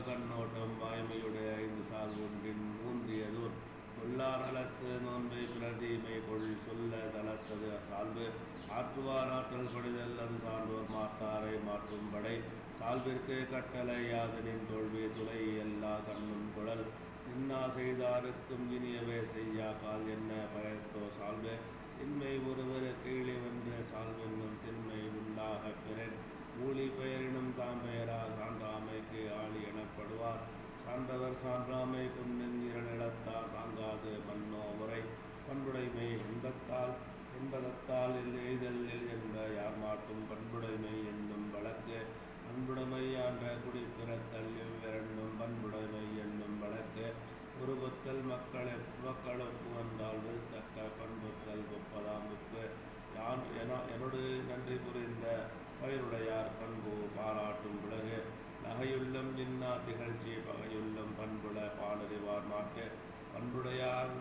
ஒரு கண்ணோட்டம் வாய்மையுடைய ஐந்து சால் ஒன்றின் ஊன்றியதோர் கொல்லார் நோன்பை பிரதீமை கொள் சொல்ல தளர்த்தது சால்பு ஆற்றுவார் ஆற்றல் படுதல் அது சான்றோர் மாட்டாரை மாற்றும் படை. சால்பிற்கு கட்டளை யாதனின் தோல்வி துளை எல்லா கண்ணும் குழல். இன்னா செய்தாருக்கும் இனியவே செய்யா கால் என்ன பயத்தோ சால்பு. திண்மை ஒருவர் கீழே வென்ற சால்வென்னும் திண்மை உண்டாக பிறன் பண்புடைமை இன்பத்தால் இன்பதத்தால் எய்தல் என்ப யார் மாட்டும் பண்புடைமை என்னும் வழக்கு. அன்புடைமை ஆன்ற குடிப்பிறத்தல் இவ்விரண்டும் பண்புடைமை என்னும் வழக்கு. உருவத்தல் மக்களை மக்களுக்கு வந்தால் விருத்தக்க பண்புத்தல் ஒப்பதாம் உப்பு யான் என என்னோடு நன்றி புரிந்த பயிருடையார் பண்பு பாராட்டும் உலகு. நகையுள்ளம் நின்னா திகழ்ச்சி பகையுள்ளம் பண்புல பாலறிவார் மாட்டு பண்புடையார்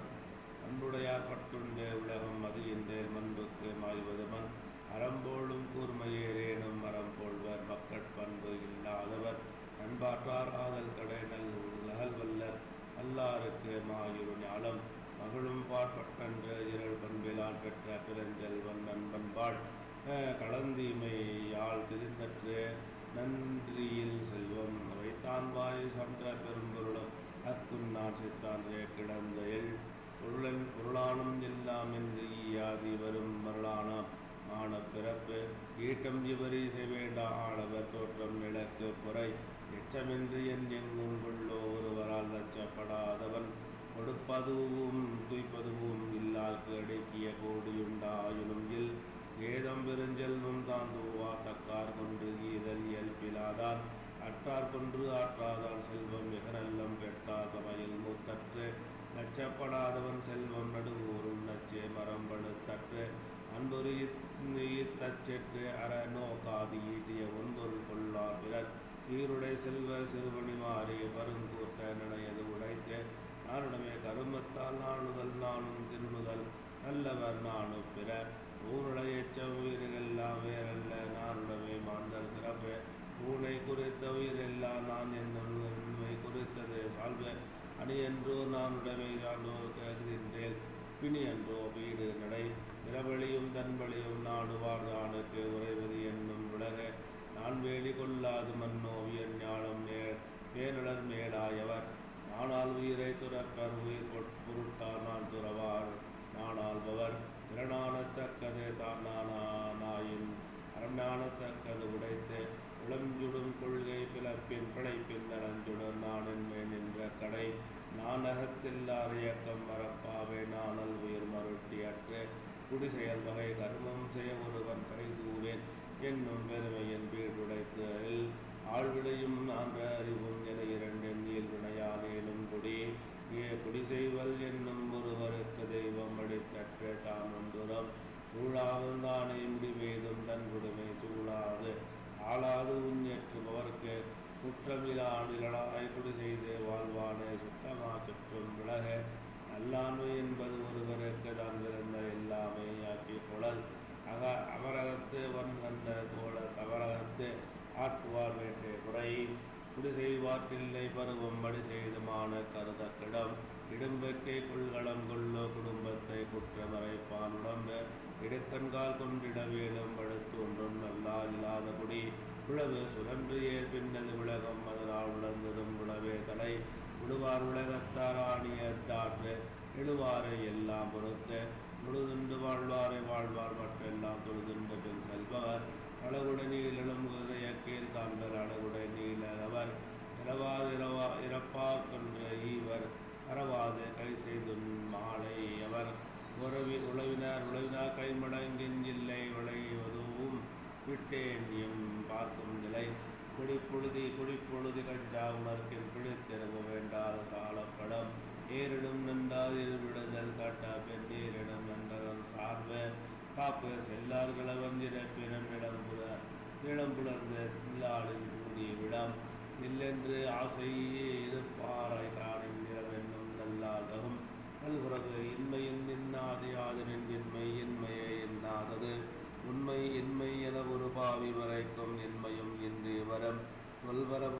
நண்பாற்றார் ஆதல் கடைநல் நல் நகல்வல்லர் அல்லாருக்கு மாயுரு ஞாலம் மகளும் பாற்பட்டன்று இரள் பண்பிலான் பெற்ற பிறஞ்செல்வன் நண்பன்பாள் பண்பாள். யாழ் திரிந்தற்று நன்றியில் செல்வம். வைத்தான் வாய் சன்ற பெரும்பொருளும். அத்தும் நான் சித்தான் கிடந்த எல். பொருளன் பொருளானும் எல்லாம் என்று ஈயாதி வரும் மருளானாம். மான பிறப்பு ஈட்டம் இவரி வேண்டா ஆள தோற்றம் விளக்கு புரை எச்சமின்றி என் எங்கும் கொள்ளோ ஒருவரால் லட்சப்படாதவன் கொடுப்பதுவும் துய்ப்பதுவும் இல்லாக்கு அடக்கிய கோடியுண்டாயினும் இல் ஏதம் பெருஞ்செல்வம் தான் தூவா தக்கார் கொன்று ஈதல் இயல்பிலாதான். அற்றார் கொன்று ஆற்றாதான் செல்வம் மிக நல்லம் பெற்றார் மூத்தற்று. லட்சப்படாதவன் செல்வம் அன்பொரு தச்செற்று அற நோக்காது ஈட்டிய ஒன்பொருள் கொள்ளார் பிறர் சீருடை செல்வ சிறுபணி மாறி பருங்கூட்ட நினையது உடைத்து நானுடமே கருமத்தால் நாணுதல் நானும் திருணுதல் நல்லவர் நானும் பிற ஊருடைய உயிர்களெல்லாம் வேறல்ல நானுடமே மாந்தர் சிறப்பு. ஊனை குறித்த உயிரெல்லாம் நான் என்னும் உண்மை குறித்தது சால்வ. அணி என்றோ நான் உடமை பிணி என்றோ வீடு நடை இரவழியும் தன்பழியும் நாடுவார் தானுக்கு உறைவது என்னும் விலக நான் வேலி கொள்ளாது மன்னோவியன் ஞானம் மே பேரிடர் மேலாயவர். நானால் உயிரை துறப்பர் உயிர் பொருட்டார் நான் துறவார் நானாள்பவர் திறனானத்தக்கது தான் நானாயின் அரணானத்தக்கது உடைத்து இளஞ்சுடும் கொள்கை பிளப்பின் பிழைப்பின் நரஞ்சுடன் நான் என்மேன் நின்ற கடை நானகத்தில்லார் இயக்கம் மறப்பாவே நானல் உயிர் குடி குடிசெயல் வகை கர்மம் செய்ய ஒருவன் கைதூவேன் என்னும் பெருமையின் வீடுடைத்து ஆழ்விடையும் நான்ற அறிவும் என இரண்டின் இயல்வினையானேனும் குடி. ஏ குடி செய்வல் என்னும் ஒருவருக்கு தெய்வம் அடித்தற்ற தான் ஒன்றுரம் சூழாவும் தானே முடிவேதும் தன் குடுமை சூழாது. ஆளாது உஞ்சேற்றுபவர்க்கு குற்றமிலானிலாய் குடி செய்து வாழ்வானே சுத்தமா சுற்றும் விலக. நல்லாண்மை என்பது ஒருவருக்கு தான் பிறந்த எல்லாமே ஆக்கி குழல் அக அமரகத்து வன் கண்ட போல தவறகத்து ஆற்றுவார் வேட்டை குறை. குடி செய்வார்க்கில்லை பருவம் படி செய்துமான கருத கிடம் இடும்பக்கே குள்களம் கொள்ளோ குடும்பத்தை குற்றமறைப்பான் உடம்பு. இடுக்கண்கால் கொண்டிட வேணும் படுத்து ஒன்றும் நல்லா இல்லாத குடி உழவு சுழன்று ஏற்பின்னது உலகம் அதனால் உழந்ததும் உழவே தலை. விடுவார் உலகத்தார் ஆணியர் எழுவாரை எல்லாம் பொறுத்த. முழுதுண்டு வாழ்வாரை வாழ்வார் மற்றெல்லாம் தொழுதுண்டு பின் செல்பவர். அழகுட நீளம் குதிரையக்கீழ் தாங்கள் அழகுட நீளவர் இரவாது இரவா இறப்பா கொன்ற ஈவர். அறவாது கை செய்தும் மாலை அவர் உறவி உழவினார் உழவினார் கைமடங்கின் இல்லை விளைவதுவும் விட்டேன் எம் பார்க்கும் நிலை. குடிப்பொழுதி குடிப்பொழுதி கஞ்சா உணர்க்கின் பிடித்திருக்க வேண்டாத காலப்படம் ஏறிடும் காப்பு செல்லார் கிழவன் இறப்பினம் இடம்புல இடம்புலர்ந்த இல்லாளின் கூடிய விடம். இல்லென்று ஆசையே இருப்பாராய் தானின் நிறம் என்னும் நல்லாதகும் நல்குறது இன்மையின் நின்னாது யாதனின் இன்மை இன்மையே என்னாதது உண்மை இன்மை என ஒரு பாவி வரைக்கும் இன்மையும் இன்றி வரம். சொல்வரம்